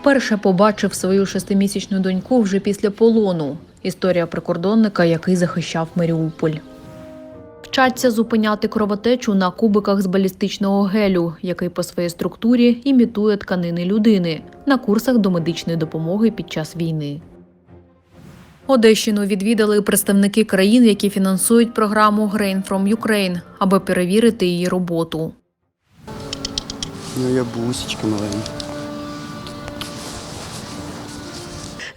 Вперше побачив свою шестимісячну доньку вже після полону. Історія прикордонника, який захищав Маріуполь. Вчаться зупиняти кровотечу на кубиках з балістичного гелю, який по своїй структурі імітує тканини людини на курсах до медичної допомоги під час війни. Одещину відвідали представники країн, які фінансують програму Grain from Ukraine, аби перевірити її роботу. Ну, я бусечка маленька.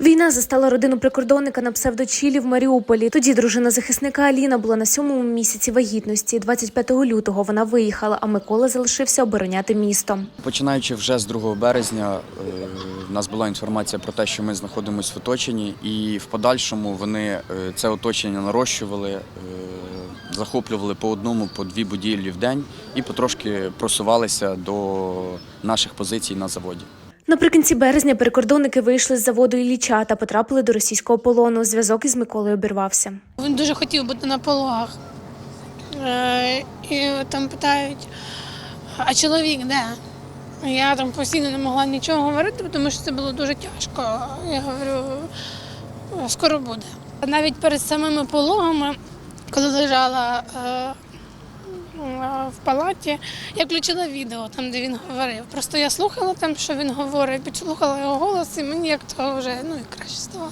Війна застала родину прикордонника на псевдочілі в Маріуполі. Тоді дружина захисника Аліна була на сьомому місяці вагітності. 25 лютого вона виїхала, а Микола залишився обороняти місто. Починаючи вже з 2 березня, е, в нас була інформація про те, що ми знаходимося в оточенні, і в подальшому вони е, це оточення нарощували, е, захоплювали по одному, по дві будівлі в день і потрошки просувалися до наших позицій на заводі. Наприкінці березня прикордонники вийшли з заводу Ілліча та потрапили до російського полону. Зв'язок із Миколою обірвався. Він дуже хотів бути на пологах. Е, І там питають, а чоловік де? Я там постійно не могла нічого говорити, тому що це було дуже тяжко. Я говорю, скоро буде. Навіть перед самими пологами, коли лежала е, в палаті, я включила відео там, де він говорив. Просто я слухала там, що він говорить, підслухала його голос, і мені як то вже ну, і краще стало.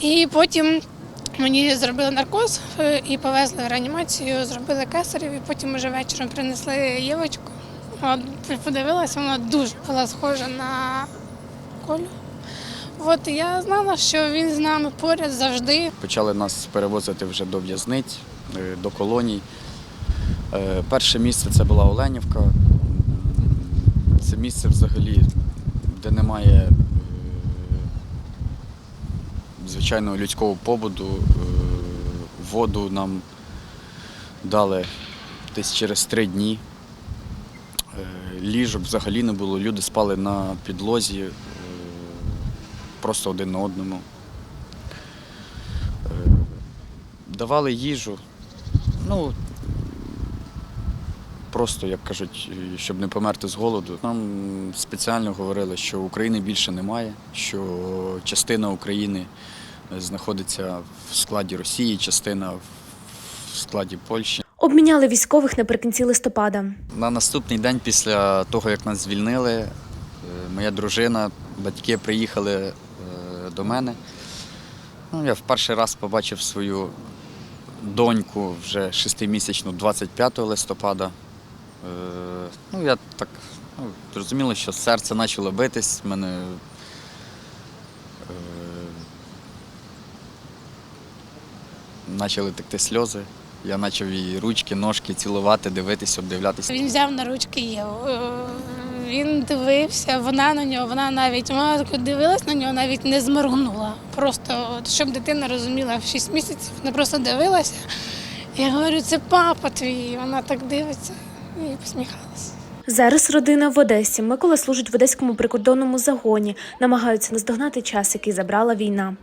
І потім мені зробили наркоз е, і повезли в реанімацію, зробили кесарів, і потім вже вечором принесли Євочку. Подивилася, вона дуже була схожа на Колю. От я знала, що він з нами поряд завжди. Почали нас перевозити вже до в'язниць, е, до колоній. Е, Перше місце це була Оленівка. Це місце взагалі, де немає е, звичайного людського побуду. Е, Воду нам дали десь через три дні. Ліжок взагалі не було. Люди спали на підлозі, просто один на одному. Давали їжу. Ну, просто, як кажуть, щоб не померти з голоду. Нам спеціально говорили, що України більше немає, що частина України знаходиться в складі Росії, частина в складі Польщі. Обміняли військових наприкінці листопада. На наступний день після того, як нас звільнили, е, моя дружина, батьки приїхали е, до мене. Ну, я в перший раз побачив свою доньку вже шестимісячну 25 листопада. Е, Ну, я так ну, зрозуміло, що серце почало битись, в мене е, почали текти сльози. Я почав її ручки, ножки цілувати, дивитись, обдивлятися. Він взяв на ручки Єву. Е, Він дивився, вона на нього, вона навіть вона дивилась на нього, навіть не зморгнула. Просто щоб дитина розуміла в 6 місяців, вона просто дивилася. Я говорю, це папа твій. Вона так дивиться і посміхалася. Зараз родина в Одесі. Микола служить в одеському прикордонному загоні. Намагаються наздогнати час, який забрала війна.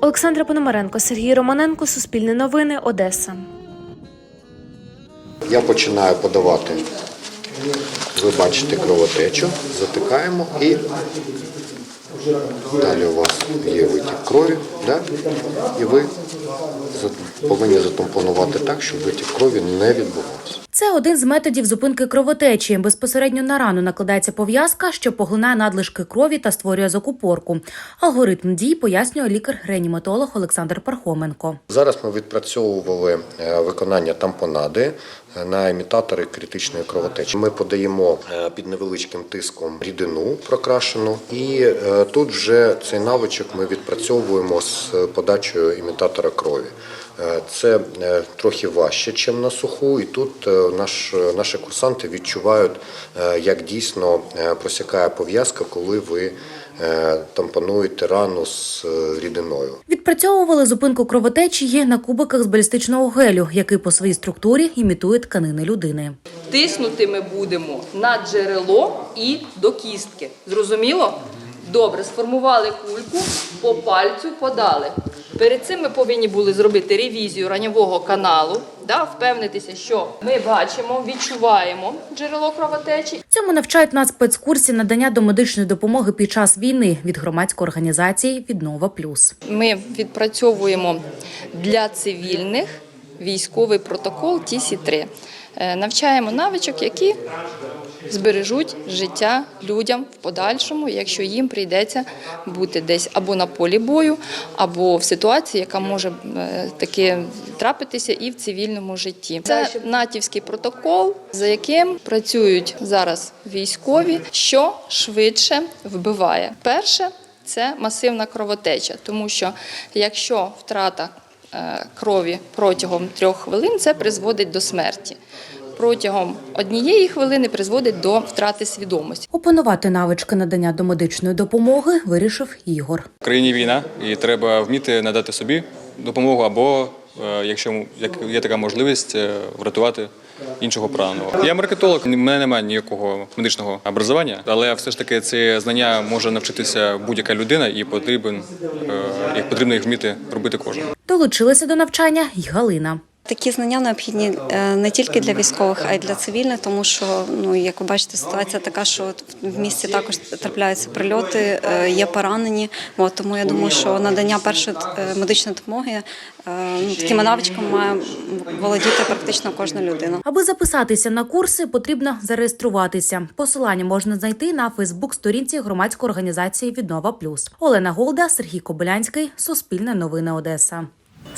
Олександра Пономаренко, Сергій Романенко, Суспільне новини, Одеса. Я починаю подавати. Ви бачите кровотечу, затикаємо і далі у вас є витік крові, да? і ви повинні затампонувати так, щоб витік крові не відбувався. Це один з методів зупинки кровотечі. Безпосередньо на рану накладається пов'язка, що поглинає надлишки крові та створює закупорку. Алгоритм дій пояснює лікар-реаніматолог Олександр Пархоменко. Зараз ми відпрацьовували е, виконання тампонади е, на імітатори критичної кровотечі. Ми подаємо е, під невеличким тиском рідину прокрашену, і тут вже цей навичок ми відпрацьовуємо з подачею імітатора крові. Е, Це е, трохи важче, ніж на суху, і тут е, наш, наші курсанти відчувають, як дійсно просякає пов'язка, коли ви тампонуєте рану з рідиною. Відпрацьовували зупинку кровотечі на кубиках з балістичного гелю, який по своїй структурі імітує тканини людини. Тиснути ми будемо на джерело і до кістки. Зрозуміло? Добре, сформували кульку, по пальцю подали. Перед цим ми повинні були зробити ревізію ранньового каналу, да, впевнитися, що ми бачимо, відчуваємо джерело кровотечі. Цьому навчають на спецкурсі надання домедичної допомоги під час війни від громадської організації Віднова Плюс. Ми відпрацьовуємо для цивільних військовий протокол ТІСІ-3. Е, Навчаємо навичок, які збережуть життя людям в подальшому, якщо їм прийдеться бути десь або на полі бою, або в ситуації, яка може е, таки трапитися і в цивільному житті. Це натівський протокол, за яким працюють зараз військові, що швидше вбиває. Перше це масивна кровотеча, тому що якщо втрата крові протягом трьох хвилин, це призводить до смерті. Протягом однієї хвилини призводить до втрати свідомості. Опанувати навички надання домедичної допомоги вирішив Ігор. В країні війна, і треба вміти надати собі допомогу, або е, якщо є така можливість, е, врятувати іншого пораненого. Я маркетолог, в мене немає ніякого медичного образування, але все ж таки це знання може навчитися будь-яка людина, і потрібен е, і потрібно їх вміти робити кожен. Долучилася до навчання й Галина. Такі знання необхідні е, не тільки для військових, а й для цивільних, тому що ну як ви бачите, ситуація така, що в місті також трапляються прильоти, е, є поранені. От тому я думаю, що надання першої е, медичної допомоги ну, такими навичками має володіти практично кожна людина. Аби записатися на курси, потрібно зареєструватися. Посилання можна знайти на Фейсбук-сторінці громадської організації Віднова Плюс. Олена Голда, Сергій Кобилянський, Суспільне новини Одеса.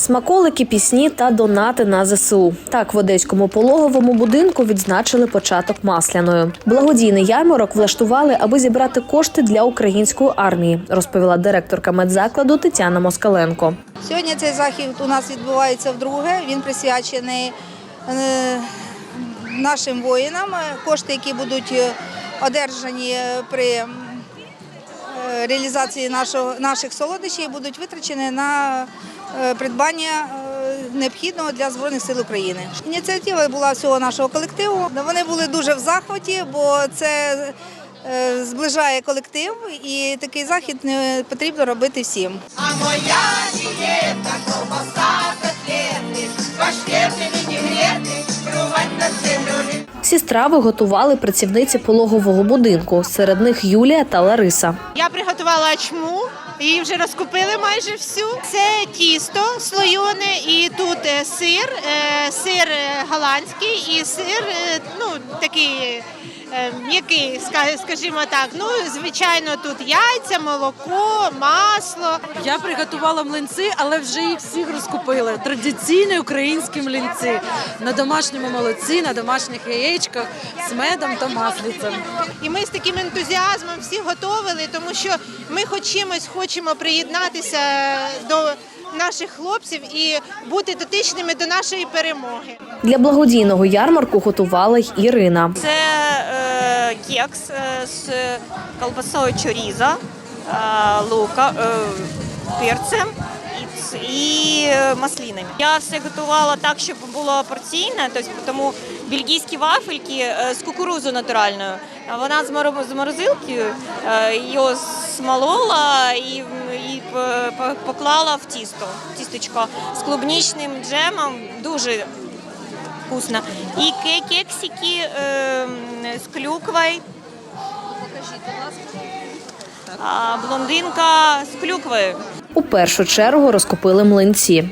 Смаколики, пісні та донати на ЗСУ. Так в одеському пологовому будинку відзначили початок масляної. Благодійний ярмарок влаштували, аби зібрати кошти для української армії, розповіла директорка медзакладу Тетяна Москаленко. Сьогодні цей захід у нас відбувається вдруге. Він присвячений е, нашим воїнам. Кошти, які будуть е, одержані при е, реалізації нашого, наших солодощів, будуть витрачені на придбання е, необхідного для Збройних сил України. Ініціатива була всього нашого колективу. Вони були дуже в захваті, бо це е, зближає колектив, і такий захід не потрібно робити всім. Всі страви готували працівниці пологового будинку. Серед них Юлія та Лариса. Я приготувала чму, її вже розкупили майже всю. Це тісто слойоне і тут е, сир, е, сир е, голландський і сир, ну такий м'який, ска- скажімо так. Ну, звичайно, тут яйця, молоко, масло. Я приготувала млинці, але вже їх всіх розкупили. Традиційні українські млинці на домашньому молоці, на домашніх яєчках з медом та маслицем. І ми з таким ентузіазмом всі готовили, тому що ми хоч чимось хочемо приєднатися до наших хлопців і бути дотичними до нашої перемоги. Для благодійного ярмарку готувала й Ірина. Це е, кекс е, з колбасою чоріза, е, лука, е, перцем і, е, маслінами. Я все готувала так, щоб було порційне, тобто тому бельгійські вафельки е, з кукурузою натуральною. Вона з моро- морозилки е, її смолола і, поклала в тісто, тістечко з клубнічним джемом. Дуже вкусно. И ке- кексики э, с клюквой. А, блондинка з клюквою. У першу чергу розкупили млинці.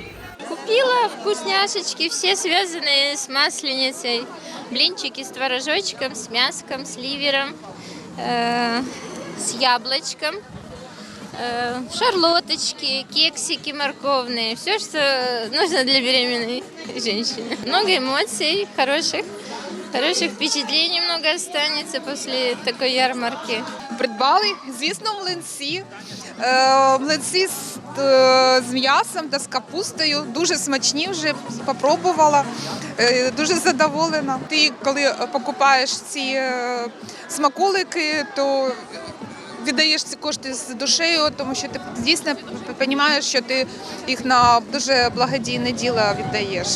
Купила вкусняшечки, все связанные с масленицей. Блинчики с творожочком, с мяском, с ливером, э, с яблочком. э, шарлоточки, кексики морковные. Все, что нужно для беременной женщины. Много эмоций хороших. Хороших впечатлений много останется после такой ярмарки. Придбали, звісно, млинці. Е, млинці з, е, з м'ясом та з капустою. Дуже смачні, вже попробувала. Е, дуже задоволена. Ти коли покупаєш ці е, смаколики, то віддаєш ці кошти з душею, тому що ти дійсно розумієш, що ти їх на дуже благодійне діло віддаєш.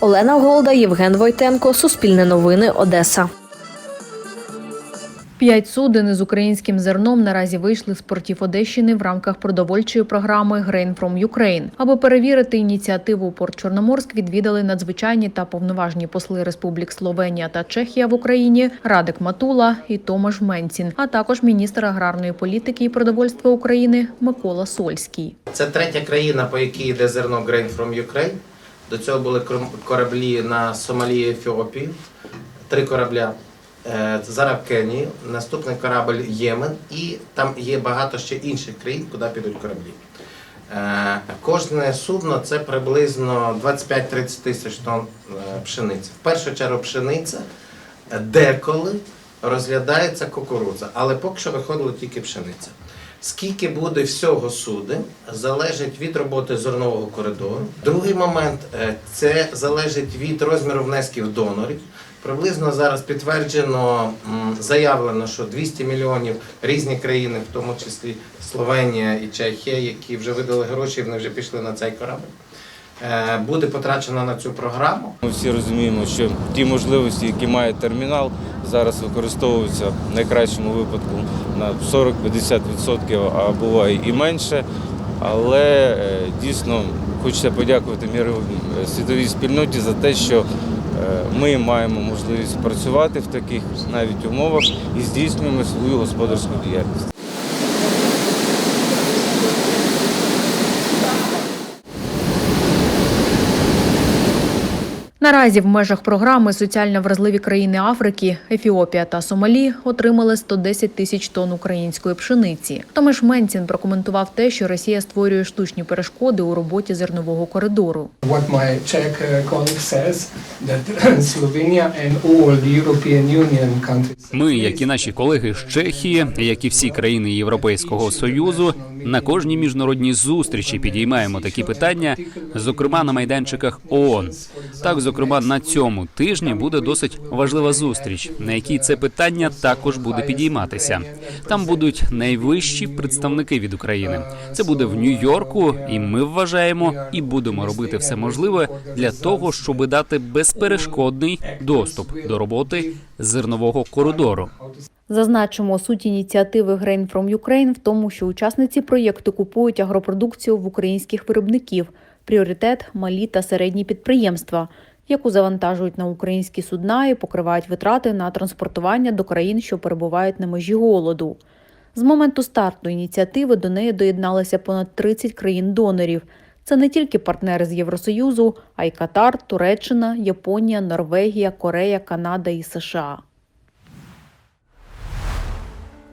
Олена Голда, Євген Войтенко, Суспільне новини, Одеса. П'ять суден із українським зерном наразі вийшли з портів Одещини в рамках продовольчої програми Grain from Ukraine. Аби перевірити ініціативу Порт Чорноморськ, відвідали надзвичайні та повноважні посли Республік Словенія та Чехія в Україні Радик Матула і Томаш Менцін, а також міністр аграрної політики і продовольства України Микола Сольський. Це третя країна, по якій йде зерно Grain from Ukraine. До цього були кораблі на Сомалі і Ефіопії, три корабля. Е, Зараз Кенії, наступний корабль Ємен, і там є багато ще інших країн, куди підуть кораблі. Е, Кожне судно це приблизно 25-30 тисяч тонн е, пшениці. В першу чергу пшениця, деколи розглядається кукурудза, але поки що виходило тільки пшениця. Скільки буде всього суден, залежить від роботи зернового коридору. Другий момент це залежить від розміру внесків донорів. Приблизно зараз підтверджено, заявлено, що 200 мільйонів різні країни, в тому числі Словенія і Чехія, які вже видали гроші, вони вже пішли на цей корабль. е, Буде потрачено на цю програму. Ми всі розуміємо, що ті можливості, які має термінал, зараз використовуються в найкращому випадку на 40-50%, а буває і менше. Але е, дійсно хочеться подякувати міру- світовій спільноті за те, що е, ми маємо можливість працювати в таких навіть умовах і здійснюємо свою господарську діяльність. Наразі в межах програми соціально вразливі країни Африки, Ефіопія та Сомалі отримали 110 тисяч тонн української пшениці. Томаш Менцін прокоментував те, що Росія створює штучні перешкоди у роботі зернового коридору. Union countries. Ми, як і наші колеги з Чехії, як і всі країни Європейського союзу, на кожній міжнародній зустрічі підіймаємо такі питання, зокрема на майданчиках ООН. Так, зокрема, на цьому тижні буде досить важлива зустріч, на якій це питання також буде підійматися. Там будуть найвищі представники від України. Це буде в Нью-Йорку, і ми вважаємо і будемо робити все можливе для того, щоб дати безперешкодний доступ до роботи зернового коридору. Зазначимо, суть ініціативи Grain from Ukraine в тому, що учасниці проєкту купують агропродукцію в українських виробників. Пріоритет малі та середні підприємства, яку завантажують на українські судна і покривають витрати на транспортування до країн, що перебувають на межі голоду. З моменту старту ініціативи до неї доєдналися понад 30 країн-донорів. Це не тільки партнери з Євросоюзу, а й Катар, Туреччина, Японія, Норвегія, Корея, Канада і США.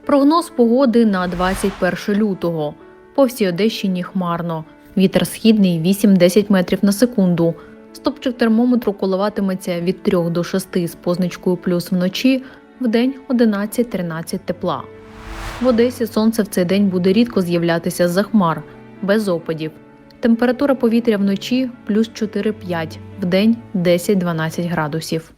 Прогноз погоди на 21 лютого. По всій Одещині хмарно. Вітер східний 8-10 метрів на секунду. Стопчик термометру коливатиметься від 3 до 6 з позначкою плюс вночі, в день 11-13 тепла. В Одесі сонце в цей день буде рідко з'являтися з-за хмар, без опадів. Температура повітря вночі плюс 4-5, вдень 10-12 градусів.